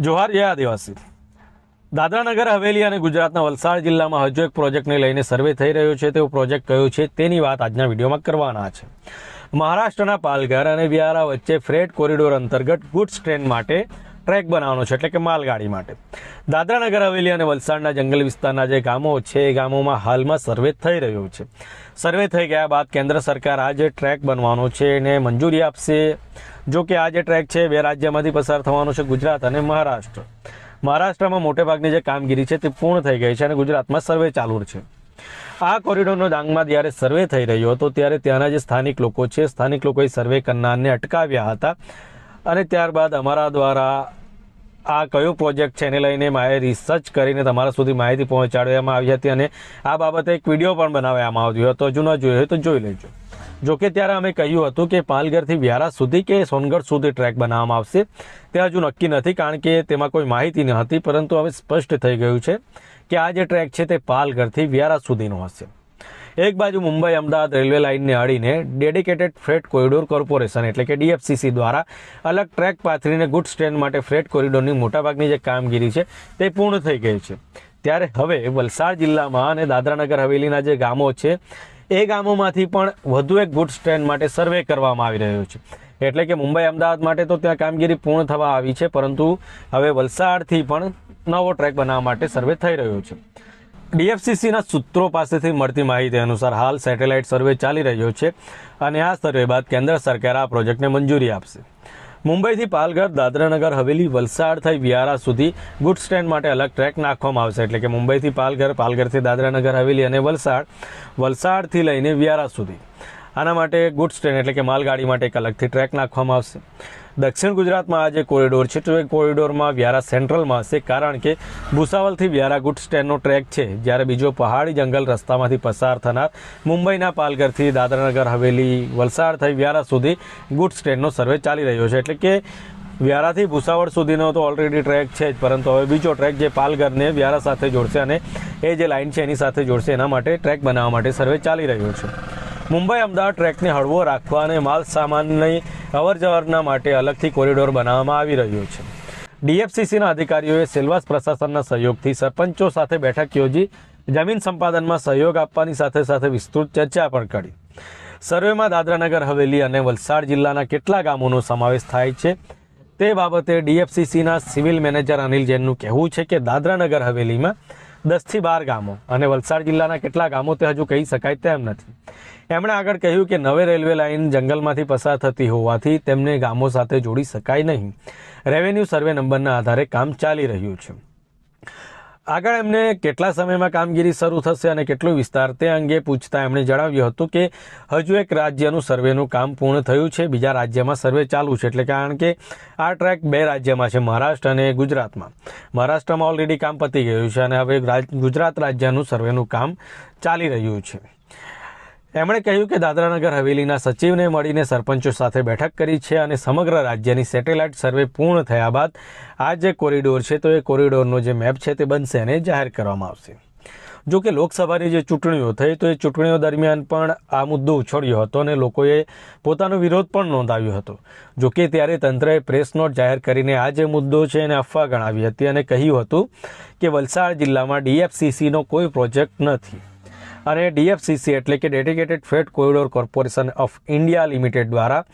જોહાર, જય આદિવાસી. દાદરાનગર, હવેલી અને ગુજરાતના વલસાડ જિલ્લામાં હજુ એક પ્રોજેક્ટને લઈને સર્વે થઈ રહ્યો છે. તેવો પ્રોજેક્ટ કયો છે તેની વાત આજના વિડીયોમાં કરવાના છે. મહારાષ્ટ્રના પાલઘર અને વ્યારા વચ્ચે ફ્રેટ કોરિડોર અંતર્ગત ગુડ્સ ટ્રેન માટે ટ્રેક બનાવવાનો છે, એટલે કે માલગાડી માટે. દાદરાનગર હવેલી અને વલસાડના જંગલ વિસ્તારના જે ગામો છે, એ ગામોમાં હાલમાં સર્વે થઈ રહ્યો છે. સર્વે થઈ ગયા બાદ કેન્દ્ર સરકાર આ જે ટ્રેક બનવાનો છે એને મંજૂરી આપશે. જો કે આ જે ટ્રેક છે, બે રાજ્યમાંથી પસાર થવાનો છે, ગુજરાત અને મહારાષ્ટ્ર. મહારાષ્ટ્રમાં મોટેભાગની જે કામગીરી છે, તે પૂર્ણ થઈ ગઈ છે અને ગુજરાતમાં સર્વે ચાલુ છે. આ કોરિડોરનો ડાંગમાં જ્યારે સર્વે થઈ રહ્યો હતો, ત્યારે ત્યાંના જે સ્થાનિક લોકો છે, સ્થાનિક લોકોએ સર્વે કરનારને અટકાવ્યા હતા. અને ત્યારબાદ અમારા દ્વારા આ કયો પ્રોજેક્ટ છે એને લઈને મારે રિસર્ચ કરીને તમારા સુધી માહિતી પહોંચાડવામાં આવી હતી અને આ બાબતે એક વીડિયો પણ બનાવવામાં આવ્યો હતો હજુ ન જોયો તો જોઈ લેજો. જોકે ત્યારે અમે કહ્યું હતું કે પાલઘરથી વ્યારા સુધી કે સોનગઢ સુધી ટ્રેક બનાવવામાં આવશે. તે હજુ નક્કી નથી કારણ કે તેમાં કોઈ માહિતી ન હતી, પરંતુ હવે સ્પષ્ટ થઈ ગયું છે કે આ જે ટ્રેક છે તે પાલઘરથી વ્યારા સુધીનો હશે. એક બાજુ મુંબઈ અમદાવાદ રેલવે લાઇનને અડીને ડેડિકેટેડ ફ્રેટ કોરિડોર કોર્પોરેશન એટલે કે ડીએફસીસી દ્વારા અલગ ટ્રેક પાથરીને ગુડ્સ ટ્રેન માટે ફ્રેટ કોરિડોરની મોટાભાગની જે કામગીરી છે તે પૂર્ણ થઈ ગઈ છે. ત્યારે હવે વલસાડ જિલ્લામાં અને દાદરાનગર હવેલીના જે ગામો છે, એ ગામોમાંથી પણ વધુ એક ગુડ્સ ટ્રેન માટે સર્વે કરવામાં આવી રહ્યો છે. એટલે કે મુંબઈ અમદાવાદ માટે તો ત્યાં કામગીરી પૂર્ણ થવા આવી છે, પરંતુ હવે વલસાડથી પણ નવો ટ્રેક બનાવવા માટે સર્વે થઈ રહ્યો છે. ડીએફસીસીના સૂત્રો પાસેથી મળતી માહિતી અનુસાર હાલ સેટેલાઇટ સર્વે ચાલી રહ્યો છે અને આ સર્વે બાદ કેન્દ્ર સરકાર આ પ્રોજેક્ટને મંજૂરી આપશે. મુંબઈથી પાલઘર, દાદરાનગર, હવેલી, વલસાડ થઈ વિયારા સુધી ગુડ સ્ટેન્ડ માટે અલગ ટ્રેક નાખવામાં આવશે. એટલે કે મુંબઈથી પાલઘર, પાલઘરથી દાદરાનગર, હવેલી અને વલસાડ, વલસાડથી લઈને વિયારા સુધી. આના માટે ગુડ ટ્રેન એટલે કે માલગાડી માટે એક અલગથી ટ્રેક નાખવામાં આવશે. દક્ષિણ ગુજરાતમાં આ જે કોરિડોર છે તો એ કોરિડોરમાં વ્યારા સેન્ટ્રલમાં હશે, કારણ કે ભૂસાવલથી વ્યારા ગુડ સ્ટેન્ડનો ટ્રેક છે. જ્યારે બીજો પહાડી જંગલ રસ્તામાંથી પસાર થનાર મુંબઈના પાલઘરથી દાદરાનગર હવેલી વલસાડ થઈ વ્યારા સુધી ગુડ સ્ટેન્ડનો સર્વે ચાલી રહ્યો છે. એટલે કે વ્યારાથી ભૂસાવળ સુધીનો તો ઓલરેડી ટ્રેક છે જ, પરંતુ હવે બીજો ટ્રેક જે પાલઘરને વ્યારા સાથે જોડશે અને એ જે લાઇન છે એની સાથે જોડશે, એના માટે ટ્રેક બનાવવા માટે સર્વે ચાલી રહ્યો છે. મુંબઈ, અમદાવાદ ટ્રેકને હળવો રાખવા અને માલ સામાનની અવર જવરના માટે અલગથી કોરિડોર બનાવવામાં આવી રહ્યો છે. ડીએફસીસીના અધિકારીઓએ સેલવાસ પ્રશાસનના સહયોગથી સરપંચો સાથે બેઠક યોજી જમીન સંપાદનમાં સહયોગ આપવાની સાથે સાથે વિસ્તૃત ચર્ચા પણ કરી. સર્વેમાં દાદરાનગર, હવેલી અને વલસાડ જિલ્લાના કેટલા ગામોનો સમાવેશ થાય છે તે બાબતે ડીએફસીસીના સિવિલ મેનેજર અનિલ જૈનનું કહેવું છે કે દાદરાનગર, હવેલીમાં દસથી બાર ગામો. અને વલસાડ જિલ્લાના કેટલા ગામો તે હજુ કહી શકાય તેમ નથી. એમણે આગળ કહ્યું કે નવે રેલવે લાઇન જંગલમાંથી પસાર થતી હોવાથી તેમને ગામો સાથે જોડી શકાય નહીં. રેવન્યુ સર્વે નંબરના આધારે કામ ચાલી રહ્યું છે. આગળ એમને કેટલા સમયમાં કામગીરી શરૂ થશે અને કેટલો વિસ્તાર તે અંગે પૂછતા એમણે જણાવ્યું હતું કે હજુ એક રાજ્યનું સર્વેનું કામ પૂર્ણ થયું છે, બીજા રાજ્યમાં સર્વે ચાલુ છે. એટલે કારણ કે આ ટ્રેક બે રાજ્યમાં છે, મહારાષ્ટ્ર અને ગુજરાતમાં. મહારાષ્ટ્રમાં ઓલરેડી કામ પતી ગયું છે અને હવે ગુજરાત રાજ્યનું સર્વેનું કામ ચાલી રહ્યું છે. એમણે કહ્યું કે દાદરાનગર હવેલીના સચિવને મળીને સરપંચો સાથે બેઠક કરી છે અને સમગ્ર રાજ્યની સેટેલાઇટ સર્વે પૂર્ણ થયા બાદ આ જે કોરિડોર છે, તો એ કોરિડોરનો જે મેપ છે, તે બનશે અને જાહેર કરવામાં આવશે. જો કે લોકસભાની જે ચૂંટણીઓ થઈ, તો એ ચૂંટણીઓ દરમિયાન પણ આ મુદ્દો ઉછળ્યો હતો અને લોકોએ પોતાનો વિરોધ પણ નોંધાવ્યો હતો. જો કે ત્યારે તંત્રએ પ્રેસ નોટ જાહેર કરીને આ જે મુદ્દો છે, એને અફવા ગણાવી હતી અને કહ્યું હતું કે વલસાડ જિલ્લામાં ડીએફસીસીનો કોઈ પ્રોજેક્ટ નથી. અને ડીએફસીસી એટલે કે dedicated freight corridor corporation of India limited દ્વારા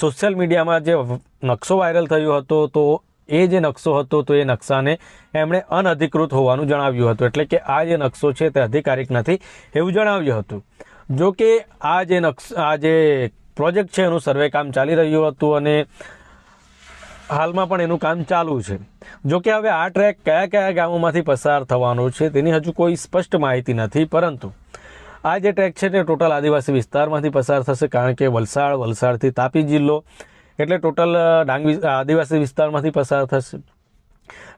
સોશિયલ મીડિયામાં જે નકશો વાયરલ થયો હતો, તો એ જે નકશો હતો, તો એ નકશાને એમણે અનધિકૃત હોવાનું જણાવ્યું હતું. એટલે કે આ જે નકશો છે તે અધિકારિક નથી એવું જણાવ્યું હતું. જો કે આ જે નકશ, આ જે પ્રોજેક્ટ છે એનું સર્વે કામ ચાલી રહ્યું હતું અને હાલમાં પણ એનું કામ ચાલુ છે. જો કે હવે આ ટ્રેક કયા કયા ગામોમાંથી પસાર થવાનો છે તેની હજુ કોઈ સ્પષ્ટ માહિતી નથી, પરંતુ આ જે ટ્રેક છે તે ટોટલ આદિવાસી વિસ્તારમાંથી પસાર થશે, કારણ કે વલસાડ, વલસાડથી તાપી જિલ્લો, એટલે ટોટલ ડાંગ આદિવાસી વિસ્તારમાંથી પસાર થશે.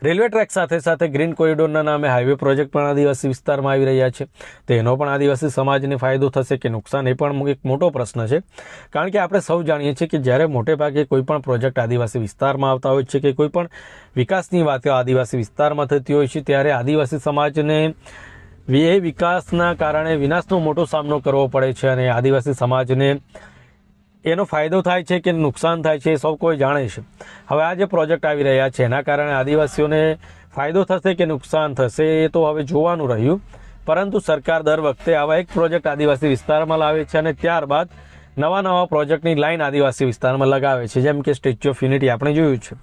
રેલવે ટ્રેક સાથે સાથે ગ્રીન કોરિડોરના નામે હાઈવે પ્રોજેક્ટ પણ આદિવાસી વિસ્તારમાં આવી રહ્યા છે. તેનો પણ આદિવાસી સમાજને ફાયદો થશે કે નુકસાન, એ પણ એક મોટો પ્રશ્ન છે. કારણ કે આપણે સૌ જાણીએ છીએ કે જ્યારે મોટે ભાગે કોઈ પણ પ્રોજેક્ટ આદિવાસી વિસ્તારમાં આવતા હોય છે કે કોઈ પણ વિકાસની વાતો આદિવાસી વિસ્તારમાં થતી હોય છે, ત્યારે આદિવાસી સમાજને એ વિકાસના કારણે વિનાશનો મોટો સામનો કરવો પડે છે અને આદિવાસી સમાજને એનો ફાયદો થાય છે કે નુકસાન થાય છે એ સૌ કોઈ જાણે છે. હવે આ જે પ્રોજેક્ટ આવી રહ્યા છે, એના કારણે આદિવાસીઓને ફાયદો થશે કે નુકસાન થશે એ તો હવે જોવાનું રહ્યું. પરંતુ સરકાર દર વખતે આવા એક પ્રોજેક્ટ આદિવાસી વિસ્તારમાં લાવે છે અને ત્યારબાદ નવા નવા પ્રોજેક્ટની લાઇન આદિવાસી વિસ્તારમાં લગાવે છે, જેમ કે સ્ટેચ્યુ ઓફ યુનિટી આપણે જોયું છે.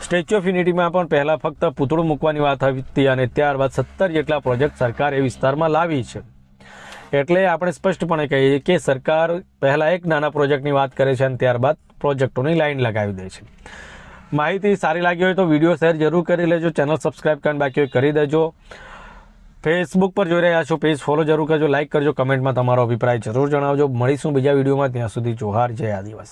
સ્ટેચ્યુ ઓફ યુનિટીમાં પણ પહેલાં ફક્ત પૂતળું મૂકવાની વાત હતી અને ત્યારબાદ સત્તર જેટલા પ્રોજેક્ટ સરકાર એ વિસ્તારમાં લાવી છે. એટલે આપણે સ્પષ્ટપણે કહીએ કે સરકાર પહેલાં એક નાના પ્રોજેક્ટની વાત કરે છે અને ત્યારબાદ પ્રોજેક્ટોની લાઇન લગાવી દે છે. માહિતી સારી લાગી હોય તો વીડિયો શેર જરૂર કરી લેજો, ચેનલ સબસ્ક્રાઇબ કરીને બાકી કરી દેજો. ફેસબુક પર જોઈ રહ્યા છો પેજ ફોલો જરૂર કરજો લાઇક કરજો કમેન્ટમાં તમારો અભિપ્રાય જરૂર જણાવજો. મળીશું બીજા વિડીયોમાં ત્યાં સુધી જોહાર, જય આદિવાસી.